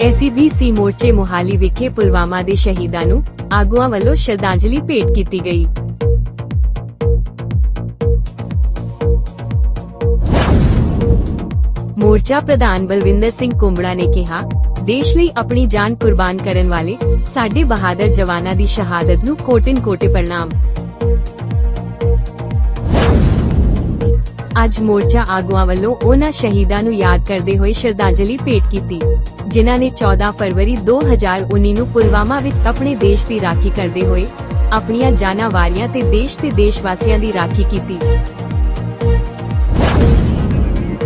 SCBC ਮੋਰਚੇ ਮੋਹਾਲੀ ਵਿਖੇ ਪੁਲਵਾਮਾ ਦੇ ਸ਼ਹੀਦਾਂ ਨੂੰ ਆਗੂਆਂ ਵੱਲੋਂ ਸ਼ਰਧਾਂਜਲੀ ਭੇਟ ਕੀਤੀ ਗਈ। ਮੋਰਚਾ ਪ੍ਰਧਾਨ ਬਲਵਿੰਦਰ ਸਿੰਘ ਕੁੰਬੜਾ ਨੇ ਕਿਹਾ, ਦੇਸ਼ ਲਈ ਆਪਣੀ ਜਾਨ ਕੁਰਬਾਨ ਕਰਨ ਵਾਲੇ ਸਾਡੇ ਬਹਾਦਰ ਜਵਾਨਾਂ ਦੀ ਸ਼ਹਾਦਤ ਨੂੰ ਕੋਟਿਨ ਕੋਟੇ ਪ੍ਰਣਾਮ। ਅੱਜ ਮੋਰਚਾ ਆਗੂਆਂ ਵੱਲੋਂ ਉਹਨਾਂ ਸ਼ਹੀਦਾਂ ਨੂੰ ਯਾਦ ਕਰਦੇ ਹੋਏ ਸ਼ਰਧਾਂਜਲੀ ਭੇਟ ਕੀਤੀ, ਜਿਨ੍ਹਾਂ ਨੇ 14 ਫਰਵਰੀ 2019 ਨੂੰ ਪੁਲਵਾਮਾ ਵਿੱਚ ਆਪਣੇ ਦੇਸ਼ ਦੀ ਰਾਖੀ ਕਰਦੇ ਹੋਏ ਆਪਣੀਆਂ ਜਾਨਾਂ ਵਾਰੀਆਂ ਤੇ ਦੇਸ਼ ਤੇ ਦੇਸ਼ ਵਾਸੀਆਂ ਦੀ ਰਾਖੀ ਕੀਤੀ।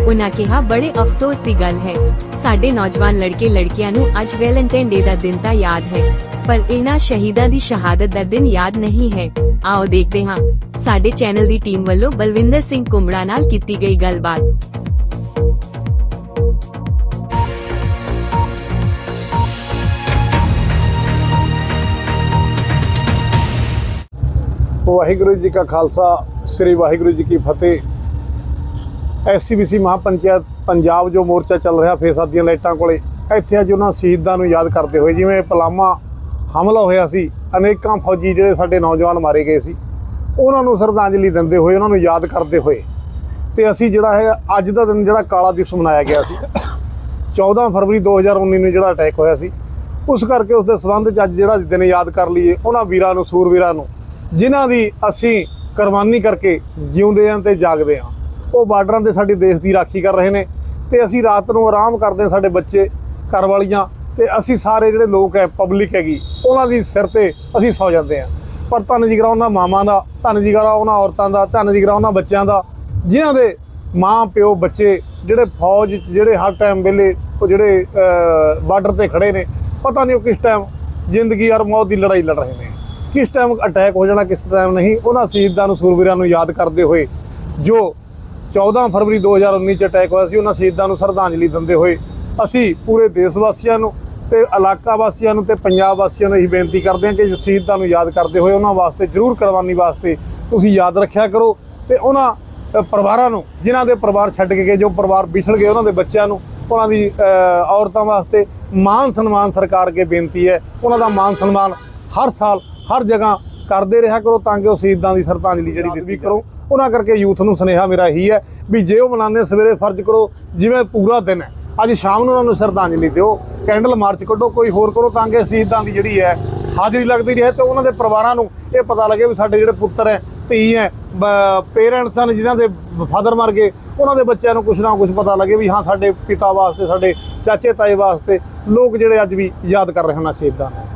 ਉਹਨਾਂ ਕਿਹਾ, ਬੜੇ ਅਫਸੋਸ ਦੀ ਗੱਲ ਹੈ, ਸਾਡੇ ਨੌਜਵਾਨ ਲੜਕੇ ਲੜਕੀਆਂ ਨੂੰ ਅੱਜ ਵੈਲੈਂਟਾਈਨ ਡੇ ਦਾ ਦਿਨ ਤਾਂ ਯਾਦ ਹੈ, ਪਰ ਇਹਨਾਂ ਸ਼ਹੀਦਾਂ ਦੀ ਸ਼ਹਾਦਤ ਦਾ ਦਿਨ ਯਾਦ ਨਹੀਂ ਹੈ। ਆਓ ਦੇਖਦੇ ਹਾਂ। ਸਾਡੇ ਚੈਨਲ ਦੀ ਟੀਮ ਵੱਲੋਂ ਬਲਵਿੰਦਰ ਸਿੰਘ ਕੁੰਬੜਾ ਨਾਲ ਕੀਤੀ ਗਈ ਗੱਲਬਾਤ। ਵਾਹਿਗੁਰੂ ਜੀ ਕਾ ਖਾਲਸਾ, ਸ੍ਰੀ ਵਾਹਿਗੁਰੂ ਜੀ ਕੀ ਫਤਿਹ। ਐਸਸੀਬੀਸੀ ਮਹਾਪੰਚਾਇਤ ਪੰਜਾਬ ਜੋ ਮੋਰਚਾ ਚੱਲ ਰਿਹਾ ਫੇਸਾਦ ਦੀਆਂ ਲਾਈਟਾਂ ਕੋਲੇ, ਇੱਥੇ ਅੱਜ ਉਹਨਾਂ ਸ਼ਹੀਦਾਂ ਨੂੰ ਯਾਦ ਕਰਦੇ ਹੋਏ, ਜਿਵੇਂ ਪਲਾਮਾ ਹਮਲਾ ਹੋਇਆ ਸੀ। ਅਨੇਕਾਂ ਫੌਜੀ ਜਿਹੜੇ ਸਾਡੇ ਨੌਜਵਾਨ ਮਾਰੇ ਗਏ ਸੀ। ਉਹਨਾਂ ਨੂੰ ਸ਼ਰਧਾਂਜਲੀ ਦਿੰਦੇ ਹੋਏ, ਉਹਨਾਂ ਨੂੰ ਯਾਦ ਕਰਦੇ ਹੋਏ। ਤੇ ਅਸੀਂ ਜਿਹੜਾ ਹੈ, ਅੱਜ ਦਾ ਦਿਨ ਜਿਹੜਾ ਕਾਲਾ ਦਿਵਸ ਮਨਾਇਆ ਗਿਆ ਸੀ। 14 ਫਰਵਰੀ 2019 ਨੂੰ ਜਿਹੜਾ ਅਟੈਕ ਹੋਇਆ ਸੀ। ਉਸ ਕਰਕੇ ਉਸ ਦੇ ਸਬੰਧ ਚ ਅੱਜ ਜਿਹੜਾ ਦਿਨ ਯਾਦ ਕਰ ਲਈਏ, ਉਹਨਾਂ ਵੀਰਾਂ ਨੂੰ, ਸੂਰਵੀਰਾਂ ਨੂੰ, ਜਿਨ੍ਹਾਂ ਦੀ ਅਸੀਂ ਕੁਰਬਾਨੀ ਕਰਕੇ ਜਿਉਂਦੇ ਆਂ ਤੇ ਜਾਗਦੇ ਆਂ। ਉਹ ਬਾਰਡਰਾਂ ਤੇ ਸਾਡੇ ਦੇਸ਼ ਦੀ ਰਾਖੀ ਕਰ ਰਹੇ ਨੇ। ਤੇ ਅਸੀਂ ਰਾਤ ਨੂੰ ਆਰਾਮ ਕਰਦੇ ਹਾਂ ਸਾਡੇ ਬੱਚੇ, ਘਰ ਵਾਲੀਆਂ ਤੇ ਅਸੀਂ ਸਾਰੇ ਜਿਹੜੇ ਲੋਕ ਹੈ ਪਬਲਿਕ ਹੈਗੀ, ਉਹਨਾਂ ਦੀ ਸਿਰ ਤੇ ਅਸੀਂ ਸੌ ਜਾਂਦੇ ਆਂ ਪਰ ਧੰਨ ਜਿਗਰਾ ਉਹਨਾਂ ਮਾਵਾਂ ਦਾ, ਧੰਨ ਜਿਗਰਾ ਉਹਨਾਂ ਔਰਤਾਂ ਦਾ, ਧੰਨ ਜਿਗਰਾ ਉਹਨਾਂ ਬੱਚਿਆਂ ਦਾ, ਜਿਨ੍ਹਾਂ ਦੇ ਮਾਂ, ਪਿਓ, ਬੱਚੇ ਜਿਹੜੇ ਫੌਜ 'ਚ ਜਿਹੜੇ ਹਰ ਟਾਈਮ ਵੇਲੇ ਉਹ ਜਿਹੜੇ ਬਾਰਡਰ ਤੇ ਖੜੇ ਨੇ, ਪਤਾ ਨਹੀਂ ਉਹ ਕਿਸ ਟਾਈਮ ਜ਼ਿੰਦਗੀ ਔਰ ਮੌਤ ਦੀ ਲੜਾਈ ਲੜ ਰਹੇ ਨੇ। ਕਿਸ ਟਾਈਮ ਅਟੈਕ ਹੋ ਜਾਣਾ, ਕਿਸ ਟਾਈਮ ਨਹੀਂ, ਉਹਨਾਂ ਸ਼ਹੀਦਾਂ ਨੂੰ ਸੂਰਵੀਰਾਂ ਨੂੰ ਯਾਦ ਕਰਦੇ ਹੋਏ, ਜੋ 14 ਫਰਵਰੀ 2019 ਚ ਅਟੈਕ ਹੋਇਆ ਸੀ, ਉਹਨਾਂ ਸ਼ਹੀਦਾਂ ਨੂੰ ਸ਼ਰਧਾਂਜਲੀ ਦਿੰਦੇ ਹੋਏ ਅਸੀਂ ਪੂਰੇ ਦੇਸ਼ ਵਾਸੀਆਂ ਨੂੰ ਤੇ ਇਲਾਕਾ ਵਾਸੀਆਂ ਨੂੰ ਤੇ ਪੰਜਾਬ ਵਾਸੀਆਂ ਨੂੰ ਇਹੀ ਬੇਨਤੀ ਕਰਦੇ ਹਾਂ ਕਿ ਸ਼ਹੀਦਾਂ ਨੂੰ ਯਾਦ ਕਰਦੇ ਹੋਏ ਉਹਨਾਂ ਵਾਸਤੇ ਜ਼ਰੂਰ ਕੁਰਬਾਨੀ ਵਾਸਤੇ ਤੁਸੀਂ ਯਾਦ ਰੱਖਿਆ ਕਰੋ ਤੇ ਉਹਨਾਂ ਪਰਿਵਾਰਾਂ ਨੂੰ ਜਿਨ੍ਹਾਂ ਦੇ ਪਰਿਵਾਰ ਛੱਡ ਕੇ ਗਏ ਜੋ ਪਰਿਵਾਰ ਵਿਛੜ ਗਏ ਉਹਨਾਂ ਦੇ ਬੱਚਿਆਂ ਨੂੰ ਉਹਨਾਂ ਦੀ ਔਰਤਾਂ ਵਾਸਤੇ ਮਾਨ ਸਨਮਾਨ ਸਰਕਾਰ ਅੱਗੇ ਬੇਨਤੀ ਹੈ। ਉਹਨਾਂ ਦਾ ਮਾਨ ਸਨਮਾਨ ਹਰ ਸਾਲ ਹਰ ਜਗ੍ਹਾ ਕਰਦੇ ਰਿਹਾ ਕਰੋ ਤਾਂ ਕਿ ਉਹ ਸ਼ਹੀਦਾਂ ਦੀ ਸ਼ਰਧਾਂਜਲੀ ਜਿਹੜੀ ਦਿੱਤੀ ਕਰੋ। ਉਹਨਾਂ ਕਰਕੇ ਯੂਥ ਨੂੰ ਸੁਨੇਹਾ ਮੇਰਾ ਇਹੀ ਹੈ ਵੀ ਜੇ ਉਹ ਮਨਾਉਂਦੇ ਸਵੇਰੇ ਫਰਜ਼ ਕਰੋ ਜਿਵੇਂ ਪੂਰਾ ਦਿਨ ਹੈ ਅੱਜ ਸ਼ਾਮ ਨੂੰ ਉਹਨਾਂ ਨੂੰ ਸ਼ਰਧਾਂਜਲੀ ਦਿਓ, ਕੈਂਡਲ ਮਾਰਚ ਕੱਢੋ, ਕੋਈ ਹੋਰ ਕਰੋ ਤਾਂ ਕਿ ਸ਼ਹੀਦਾਂ ਦੀ ਜਿਹੜੀ ਹੈ ਹਾਜ਼ਰੀ ਲੱਗਦੀ ਰਹੇ ਤੇ ਉਹਨਾਂ ਦੇ ਪਰਿਵਾਰਾਂ ਨੂੰ ਇਹ ਪਤਾ ਲੱਗੇ ਵੀ ਸਾਡੇ ਜਿਹੜੇ ਪੁੱਤਰ ਹੈ, ਧੀ ਹੈ ਪੇਰੈਂਟਸ ਹਨ, ਜਿਨ੍ਹਾਂ ਦੇ ਫਾਦਰ ਮਰ ਗਏ, ਉਹਨਾਂ ਦੇ ਬੱਚਿਆਂ ਨੂੰ ਕੁਝ ਨਾ ਕੁਝ ਪਤਾ ਲੱਗੇ ਵੀ ਹਾਂ, ਸਾਡੇ ਪਿਤਾ ਵਾਸਤੇ, ਸਾਡੇ ਚਾਚੇ ਤਾਏ ਵਾਸਤੇ ਲੋਕ ਜਿਹੜੇ ਅੱਜ ਵੀ ਯਾਦ ਕਰ ਰਹੇ ਹਨ ਸ਼ਹੀਦਾਂ ਨੂੰ।